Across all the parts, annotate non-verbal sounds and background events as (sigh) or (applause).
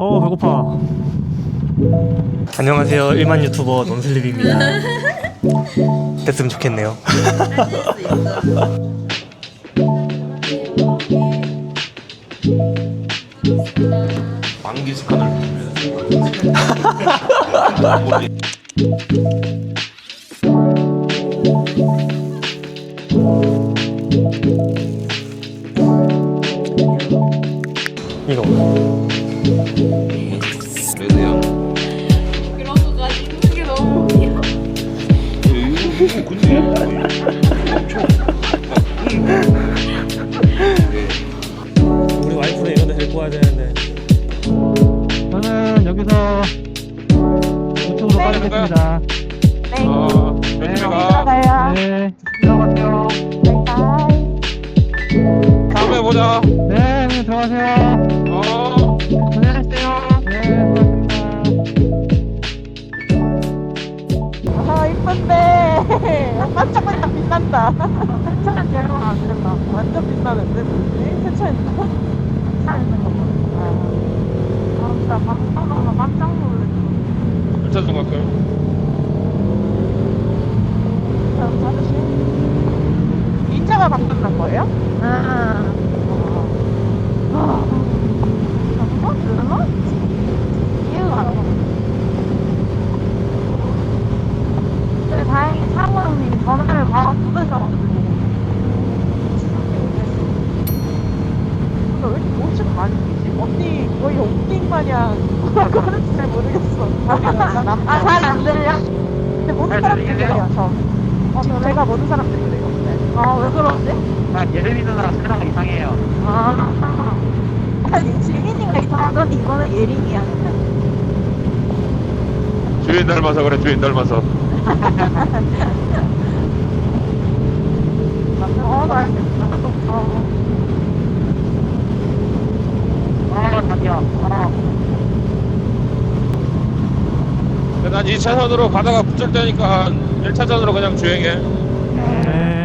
어 배고파. 안녕하세요. 1만 유튜버 논슬립입니다. (laughs) 됐으면 좋겠네요. (laughs) 만기 스칸을 이거. 레드야. 그런 거까지 입는 게 너무 웃겨. 이거 근데 우리 와이프는 이런 데 데리고 와야 되는데. 저는 여기서 우측으로 빠지겠습니다. 어, 조심히 가. 네. 들어가세요. 다음에 보자. 네, 형님 들어가세요. 별로 안 된다 완전 빛나는데 뭐지? 세차했나? 세차했는 거 아, 아 진짜 방송하면 깜짝 놀랐어 1차 좀 갈까요? 자, 찾으시 인자가 바꾼단 거예요? 아 아, 잠깐 들어? 이해가 안 가. 근데 다행히 사모님이 전화를 바로 끊으셔가지고. 근데 왜 이렇게 옷을 많이 끼지? 언니 거의 옥딩 마냥 그런지 잘 모르겠어. 아, 잘 안 들려? 근데 모든 사람들이 그래요, 저. 어, 제가 모든 사람들이 그래요. 네. 아, 왜 그러지? 난 예림이 누나랑 세랑 이상해요. 아. 아니, 지민이가 이상하더니 이거는 예림이야. 주인 닮아서 그래, 주인 닮아서. 어, 나 알겠다. 어. 아, 자기야. 아, 난 2차선으로 가다가 붙을 때니까 1차선으로 그냥 주행해. 네.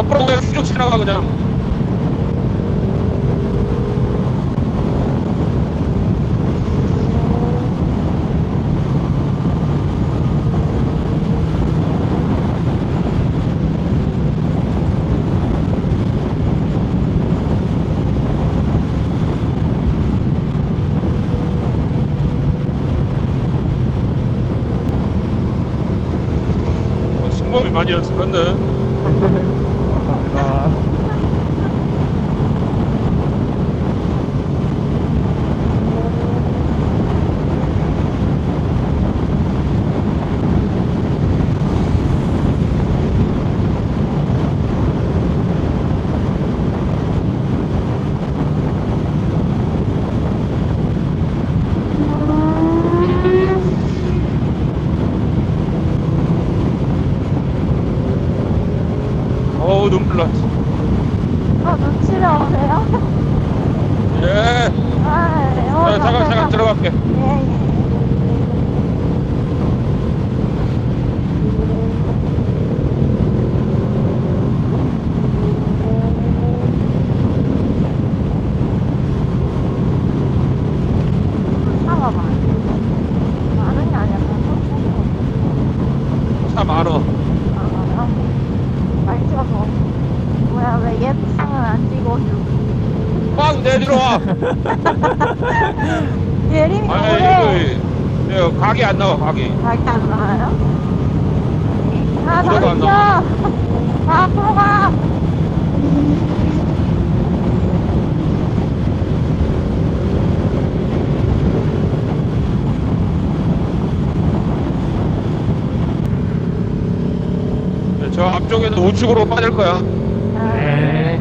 앞으로 그냥 쭉 지나가, 그냥. 많이 연습했네. (laughs) 감 어우, 눈물 나. 어, 눈치를 오세요? 예. 아, 네. 어, 자, 잠깐, 잠깐 들어갈게. 예, 예. 차가 많아. 많은 게 아니라 그냥 천천히 걷는 차 많어. 많이 찍어서. 뭐야, 왜 예쁘상은 안 찍어주고. 막 내들어와. 예림이 아이, 뭐해? 이거, 이거 각이 안 나와, 각이. 자기 안 나와요? 아, 우리가 안 저기요! 아, 앞으로 가! 저 앞쪽에는 우측으로 빠질 거야. 네.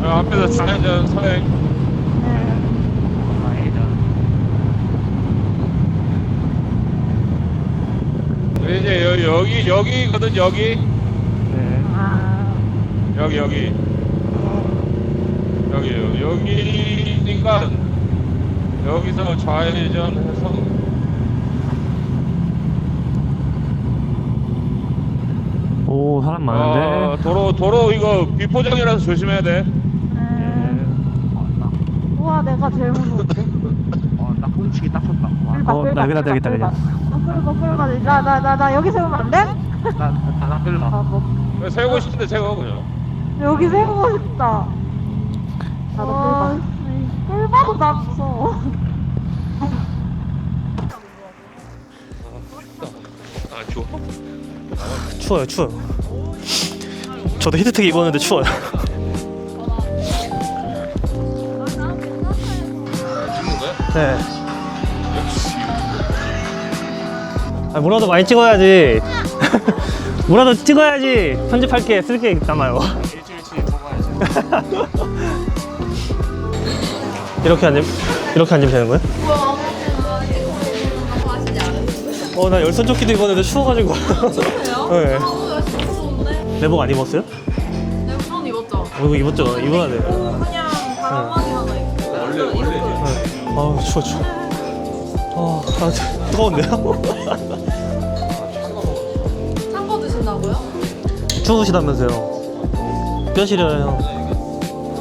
저 앞에서 좌회전 서행. 이제 여, 여기 여기거든 여기 네. 아, 여기 여기 여기 여기니까 여기서 좌회전해서 오 사람 어, 많은데 도로 도로 이거 비포장이라서 조심해야 돼. 어, 나, 우와 내가 제일 무서운데. (laughs) 어, 나 훔치기 딱 좋다. 와, 끌봐, 어, 끌봐, 나 여기다, 여기다, 끌봐. 그냥. 어, 끌고 끌고 나나 나 나 여기 세우면 안 돼? 나, 나, 나 끌라. 아 뭐. 세우고 싶은데 세워 그냥. 여기 세우고 싶다. 나도 끌봐. 끌봐도 나 무서워. 추워요 추워요 저도 히트텍 입었는데 추워요? 네 아, 뭐라도 많이 찍어야지 (laughs) 뭐라도 찍어야지 편집할 게 쓸게 일주일치 뽑아야지. (laughs) 이렇게 앉으면 이렇게 앉으면 되는 거예요? 뭐야 아무튼 하시지 않으세요? 어나 열선조끼도 입었는데 추워가지고? (laughs) 네. 어 좋은데? 내복 안 입었어요? 네 우선 입었죠? 어 이거 입었죠 입어야 돼요 오 그냥 바람막이 하나 입고 원래 원래 네. 아우 추워 추워 아, 아 뜨거운데요? (laughs) 찬거 드신다고요? 추우시다면서요 뼈 시려요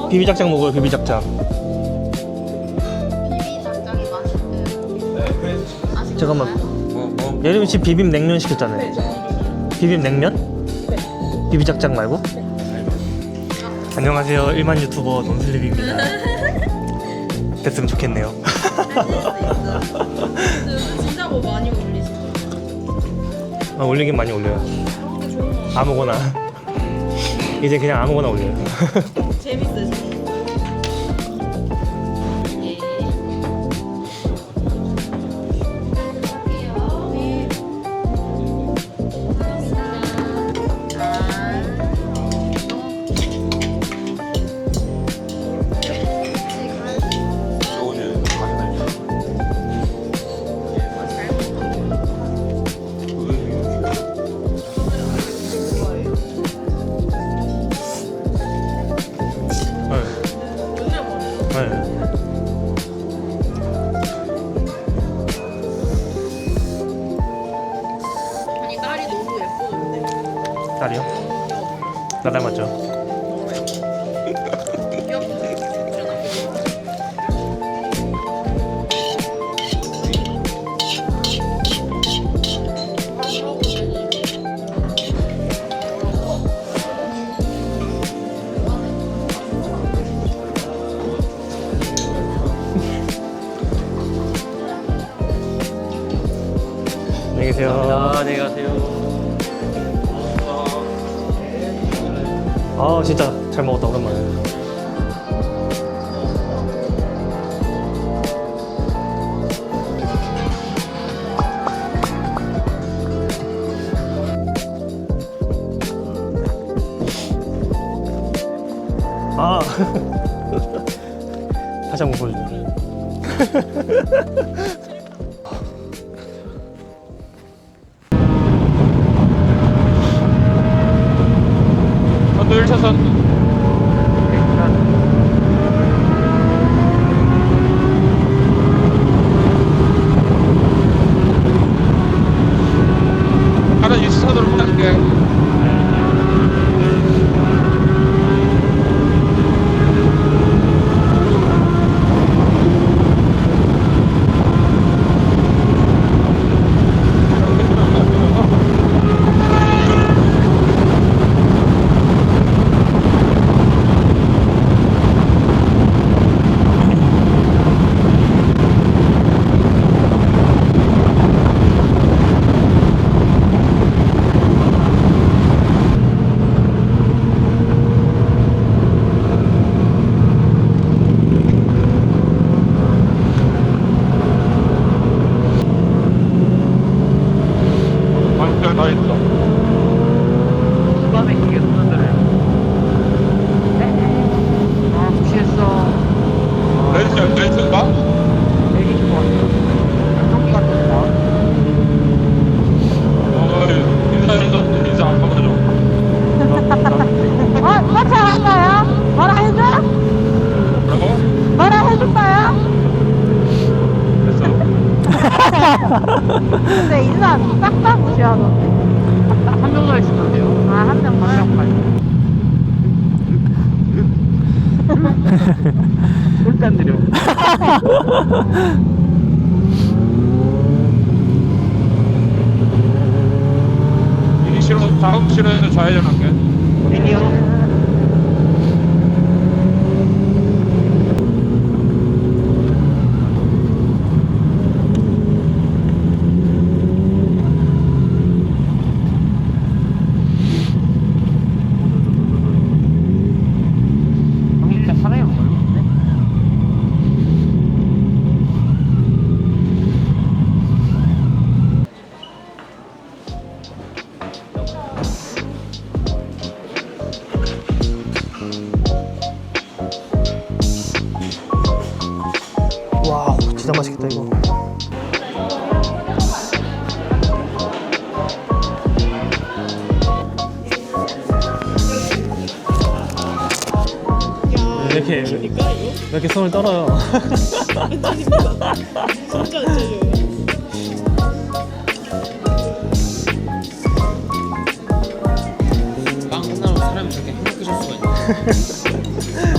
비비작작 먹어요 비비작작 비비 닭장이 맛있대요? 잠깐만 뭐 뭐. 예림이 씨 비빔 냉면 시켰잖아요 비빔 냉면? 비비작작 말고? 안녕하세요 일만 유튜버 논슬립입니다 (laughs) 됐으면 좋겠네요 진짜 뭐 많이 올리시죠? 아, 올리긴 많이 올려요 그런 게 좋은 거 아무거나 이제 그냥 아무거나 올려요 재밌으시죠? 예. 네. 네. 아니 딸이 너무. 딸이요? 나 닮았죠? 안녕히 계세요. 안녕히 가세요. 아 진짜 잘 먹었다 오랜만에. 아. (laughs) 다시 한번 보여줘 (laughs) 선도 1차선. 나는 2차선으로 갈게. 근데 인사 싹다 무시하던데. 한 명만 있으면 돼요. 아, 한 명만? 한 명만. 일단 느려. 이 실어 작업 실어에서 좌회전 할게. 땡이요. 이렇게 손을 떨어요 빵 끝나면 사람이 저렇게 행복해질 수가 있나? (laughs)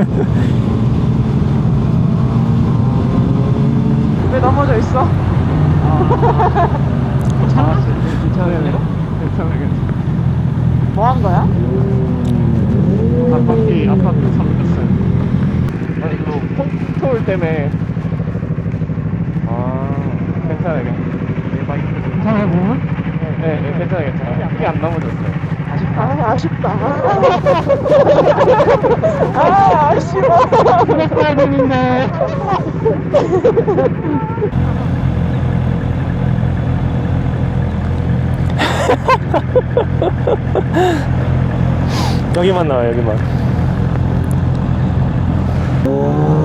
(laughs) 왜 넘어져 있어? (laughs) 괜찮았어요. 괜찮아요. 괜찮아요. 뭐 한 거야? 앞바퀴 앞바퀴 삼켰어요. 아 이거 콘트롤 때문에 아 괜찮아요. 괜찮아요 보면? 네, 네 괜찮아요 괜찮아요. 크게 안 넘어졌어요. 아, 아쉽다. 아, 아쉬워. 그랬어야 되는데. 여기만 나와 여기만 참